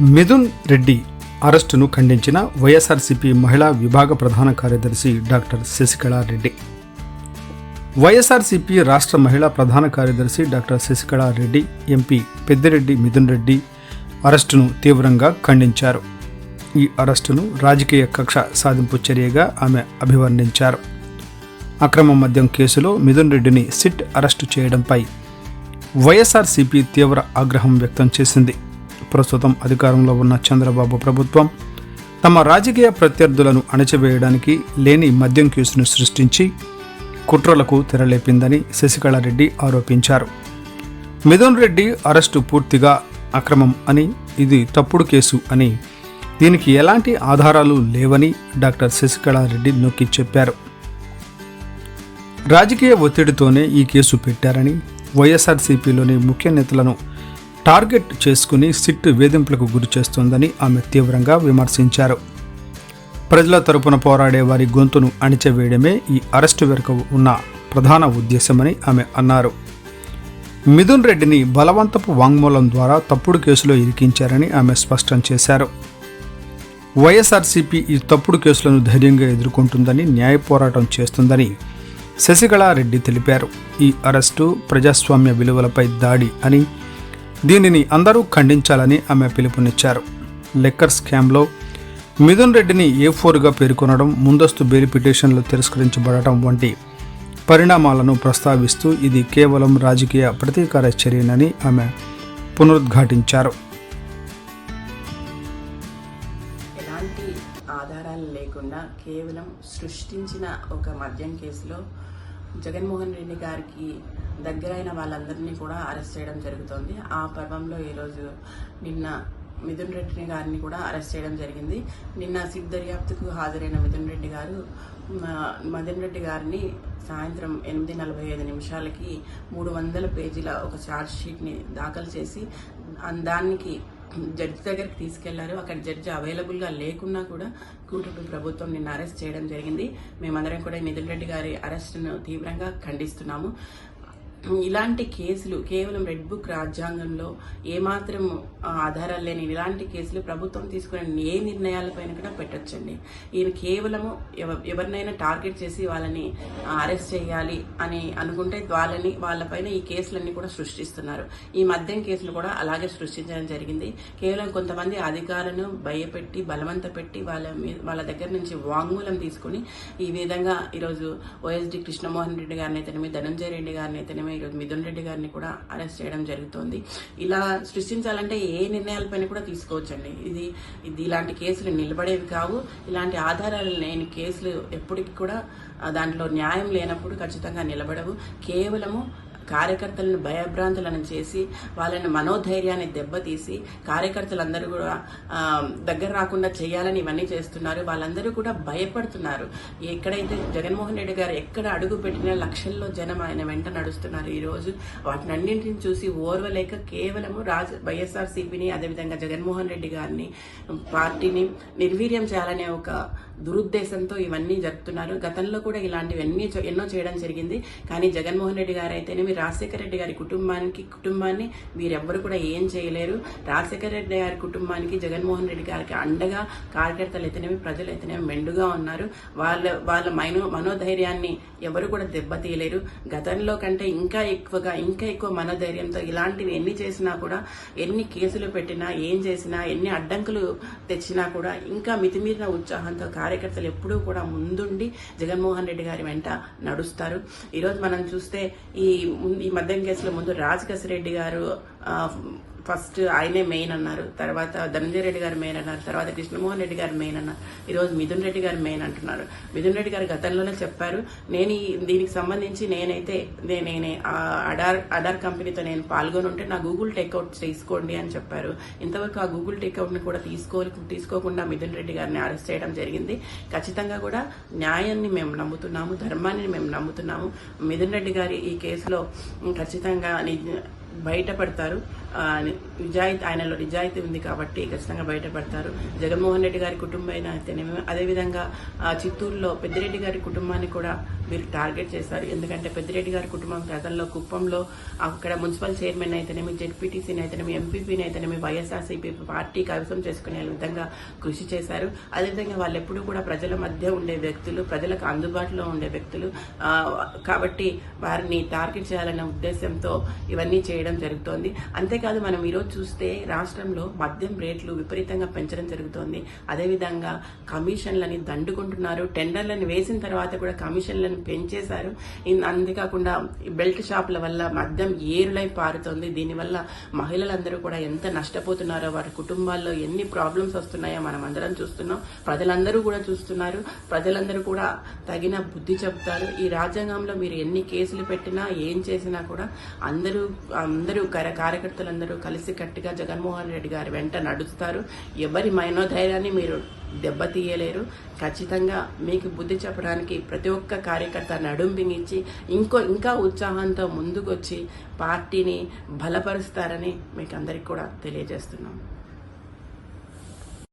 మిథున్ రెడ్డి అరెస్టును ఖండించిన వైఎస్ఆర్సీపీ మహిళా విభాగ ప్రధాన కార్యదర్శి డాక్టర్ శశికళారెడ్డి. వైఎస్ఆర్సీపీ రాష్ట్ర మహిళా ప్రధాన కార్యదర్శి డాక్టర్ శశికళారెడ్డి ఎంపీ పెద్దిరెడ్డి మిథున్ రెడ్డి అరెస్టును తీవ్రంగా ఖండించారు. ఈ అరెస్టును రాజకీయ కక్ష సాధింపు చర్యగా ఆమె అభివర్ణించారు. అక్రమ మద్యం కేసులో మిథున్ రెడ్డిని సిట్ అరెస్టు చేయడంపై వైఎస్ఆర్సీపీ తీవ్ర ఆగ్రహం వ్యక్తం చేసింది. ప్రస్తుతం అధికారంలో ఉన్న చంద్రబాబు ప్రభుత్వం తమ రాజకీయ ప్రత్యర్థులను అణచివేయడానికి లేని మద్యం కేసును సృష్టించి కుట్రలకు తెరలేపిందని శశికళారెడ్డి ఆరోపించారు. మిథున్ రెడ్డి అరెస్టు పూర్తిగా అక్రమం అని ఇది తప్పుడు కేసు అని దీనికి ఎలాంటి ఆధారాలు లేవని డాక్టర్ శశికళారెడ్డి నొక్కి చెప్పారు. రాజకీయ ఒత్తిడితోనే ఈ కేసు పెట్టారని వైఎస్ఆర్సీపీలోని ముఖ్య నేతలను టార్గెట్ చేసుకుని సిట్ వేధింపులకు గురి చేస్తోందని ఆమె తీవ్రంగా విమర్శించారు. ప్రజల తరపున పోరాడే వారి గొంతును అణిచివేయడమే ఈ అరెస్టు వెనుక ఉన్న ప్రధాన ఉద్దేశమని ఆమె అన్నారు. మిథున్ రెడ్డిని బలవంతపు వాంగ్మూలం ద్వారా తప్పుడు కేసులో ఇరికించారని ఆమె స్పష్టం చేశారు. వైఎస్ఆర్సీపీ ఈ తప్పుడు కేసులను ధైర్యంగా ఎదుర్కొంటుందని న్యాయ పోరాటం చేస్తుందని శశికళారెడ్డి తెలిపారు. ఈ అరెస్టు ప్రజాస్వామ్య విలువలపై దాడి అని దీనిని అందరూ ఖండించాలని ఆమె పిలుపునిచ్చారు. లెక్కర్ స్కామ్లో మిథున్ రెడ్డిని ఏ ఫోర్గా పేర్కొనడం ముందస్తు బెయిల్ పిటిషన్లు తిరస్కరించబడటం వంటి పరిణామాలను ప్రస్తావిస్తూ ఇది కేవలం రాజకీయ ప్రతీకార చర్యనని ఆమె పునరుద్ఘాటించారు. ఎలాంటి ఆధారాలు లేకుండా కేవలం సృష్టించిన ఒక మద్యం కేసులో జగన్మోహన్ రెడ్డి గారికి దగ్గరైన వాళ్ళందరినీ కూడా అరెస్ట్ చేయడం జరుగుతోంది. ఆ పర్వంలో ఈరోజు నిన్న మిథున్ రెడ్డి గారిని కూడా అరెస్ట్ చేయడం జరిగింది. నిన్న సిట్ దర్యాప్తుకు హాజరైన మిథున్ రెడ్డి గారు మదన్ రెడ్డి గారిని సాయంత్రం ఎనిమిది నలభై ఐదు నిమిషాలకి మూడు వందల పేజీల ఒక ఛార్జ్ షీట్ని దాఖలు చేసి దానికి జడ్జి దగ్గరికి తీసుకెళ్ళారు. అక్కడ జడ్జి అవైలబుల్గా లేకున్నా కూడా కూటమి ప్రభుత్వం నిన్న అరెస్ట్ చేయడం జరిగింది. మేమందరం కూడా మిథున్ రెడ్డి గారి అరెస్ట్ను తీవ్రంగా ఖండిస్తున్నాము. ఇలాంటి కేసులు కేవలం రెడ్ బుక్ రాజ్యాంగంలో ఏమాత్రం ఆధారాలు లేని ఇలాంటి కేసులు ప్రభుత్వం తీసుకునే ఏ నిర్ణయాలపైన కూడా పెట్టొచ్చండి. ఈయన కేవలము ఎవ- ఎవరినైనా టార్గెట్ చేసి వాళ్ళని అరెస్ట్ చేయాలి అని అనుకుంటే వాళ్ళని వాళ్ళపైన ఈ కేసులన్నీ కూడా సృష్టిస్తున్నారు. ఈ మద్యం కేసులు కూడా అలాగే సృష్టించడం జరిగింది. కేవలం కొంతమంది అధికారులను భయపెట్టి బలవంత పెట్టి వాళ్ళ వాళ్ళ దగ్గర నుంచి వాంగ్మూలం తీసుకుని ఈ విధంగా ఈరోజు ఓఎస్డి కృష్ణమోహన్ రెడ్డి గారిని అయితేనేమి ధనంజయ రెడ్డి గారిని అయితేనేమి ఈరోజు మిథున్ రెడ్డి గారిని కూడా అరెస్ట్ చేయడం జరుగుతోంది. ఇలా సృష్టించాలంటే ఏ నిర్ణయాలపైన కూడా తీసుకోవచ్చండి. ఇది ఇది ఇలాంటి కేసులు నిలబడేవి కావు. ఇలాంటి ఆధారాలు లేని కేసులు ఎప్పటికీ కూడా దాంట్లో న్యాయం లేనప్పుడు ఖచ్చితంగా నిలబడవు. కేవలము కార్యకర్తలను భయభ్రాంతులను చేసి వాళ్ళని మనోధైర్యాన్ని దెబ్బతీసి కార్యకర్తలందరూ కూడా దగ్గర రాకుండా చేయాలని ఇవన్నీ చేస్తున్నారు. వాళ్ళందరూ కూడా భయపడుతున్నారు. ఎక్కడైతే జగన్మోహన్ రెడ్డి గారు ఎక్కడ అడుగు పెట్టిన లక్షల్లో జనం ఆయన వెంట నడుస్తున్నారు ఈరోజు. వాటినన్నింటిని వాటిని అన్నింటిని చూసి ఓర్వలేక కేవలము రాజ వైఎస్ఆర్ సిపిని అదేవిధంగా జగన్మోహన్ రెడ్డి గారిని పార్టీని నిర్వీర్యం చేయాలనే ఒక దురుద్దేశంతో ఇవన్నీ జరుపుతున్నారు. గతంలో కూడా ఇలాంటివన్నీ ఎన్నో చేయడం జరిగింది. కానీ జగన్మోహన్ రెడ్డి గారు అయితేనేమి రాజశేఖర రెడ్డి గారి కుటుంబానికి కుటుంబాన్ని వీరెవ్వరు కూడా ఏం చేయలేరు. రాజశేఖర రెడ్డి గారి కుటుంబానికి జగన్మోహన్ రెడ్డి గారికి అండగా కార్యకర్తలు అయితేనేమి ప్రజలు అయితేనేమి మెండుగా ఉన్నారు. వాళ్ళ వాళ్ళ మైనో మనోధైర్యాన్ని ఎవరు కూడా దెబ్బతీయలేరు. గతంలో కంటే ఇంకా ఎక్కువగా ఇంకా ఎక్కువ మనోధైర్యంతో ఇలాంటివి ఎన్ని చేసినా కూడా ఎన్ని కేసులు పెట్టినా ఏం చేసినా ఎన్ని అడ్డంకులు తెచ్చినా కూడా ఇంకా మితిమీరిన ఉత్సాహంతో కార్యకర్తలు ఎప్పుడూ కూడా ముందుండి జగన్మోహన్ రెడ్డి గారి వెంట నడుస్తారు. ఈరోజు మనం చూస్తే ఈ ఈ మద్యం కేసులో ముందు రాజకేశ రెడ్డి గారు ఫస్ట్ ఆయనే మెయిన్ అన్నారు. తర్వాత ధనంజయ రెడ్డి గారు మెయిన్ అన్నారు. తర్వాత కృష్ణమోహన్ రెడ్డి గారు మెయిన్ అన్నారు. ఈరోజు మిథున్ రెడ్డి గారు మెయిన్ అంటున్నారు. మిథున్ రెడ్డి గారు గతంలోనే చెప్పారు నేను ఈ దీనికి సంబంధించి నేనైతే నేనే ఆ అడార్ అడార్ కంపెనీతో నేను పాల్గొని ఉంటే నా గూగుల్ టేక్అవుట్ తీసుకోండి అని చెప్పారు. ఇంతవరకు ఆ గూగుల్ టేక్అవుట్ని కూడా తీసుకో తీసుకోకుండా మిథున్ రెడ్డి గారిని అరెస్ట్ చేయడం జరిగింది. ఖచ్చితంగా కూడా న్యాయాన్ని మేము నమ్ముతున్నాము ధర్మాన్ని మేము నమ్ముతున్నాము. మిథున్ రెడ్డి గారి ఈ కేసులో ఖచ్చితంగా బయటపడతారు. నిజాయితీ ఆయనలో నిజాయితీ ఉంది కాబట్టి ఖచ్చితంగా బయటపడతారు. జగన్మోహన్ రెడ్డి గారి కుటుంబం అయినా అయితేనేమి అదేవిధంగా చిత్తూరులో పెద్దిరెడ్డి గారి కుటుంబాన్ని కూడా వీరు టార్గెట్ చేశారు. ఎందుకంటే పెద్దిరెడ్డి గారి కుటుంబం గతంలో కుప్పంలో అక్కడ మున్సిపల్ చైర్మన్ అయితేనేమి జెడ్పీటీసీని అయితేనేమి ఎంపీపీని అయితేనేమి వైఎస్ఆర్సీపీ పార్టీ కవిసం చేసుకునే విధంగా కృషి చేశారు. అదేవిధంగా వాళ్ళు ఎప్పుడూ కూడా ప్రజల మధ్య ఉండే వ్యక్తులు ప్రజలకు అందుబాటులో ఉండే వ్యక్తులు కాబట్టి వారిని టార్గెట్ చేయాలన్న ఉద్దేశంతో ఇవన్నీ చేయడం జరుగుతోంది. అంతే అంతేకాదు మనం ఈరోజు చూస్తే రాష్ట్రంలో మద్యం రేట్లు విపరీతంగా పెంచడం జరుగుతోంది. అదేవిధంగా కమిషన్లని దండుకుంటున్నారు. టెండర్లను వేసిన తర్వాత కూడా కమిషన్లను పెంచేశారు. ఇన్- అంతేకాకుండా బెల్ట్ షాపుల వల్ల మద్యం ఏరులై పారుతోంది. దీనివల్ల మహిళలందరూ కూడా ఎంత నష్టపోతున్నారో వారి కుటుంబాల్లో ఎన్ని ప్రాబ్లమ్స్ వస్తున్నాయో మనం అందరం చూస్తున్నాం. ప్రజలందరూ కూడా చూస్తున్నారు. ప్రజలందరూ కూడా తగిన బుద్ధి చెబుతారు. ఈ రాజ్యాంగంలో మీరు ఎన్ని కేసులు పెట్టినా ఏం చేసినా కూడా అందరూ అందరూ కార్యకర్తలు కార్యకర్తలందరూ కలిసి కట్టిగా జగన్మోహన్ రెడ్డి గారి వెంట నడుస్తారు. ఎవరి మనోధైర్యాన్ని మీరు దెబ్బతీయలేరు. ఖచ్చితంగా మీకు బుద్ధి చెప్పడానికి ప్రతి ఒక్క కార్యకర్త నడుంబింగించి ఇంకో ఇంకా ఉత్సాహంతో ముందుకొచ్చి పార్టీని బలపరుస్తారని మీకు అందరికి కూడా తెలియజేస్తున్నాం.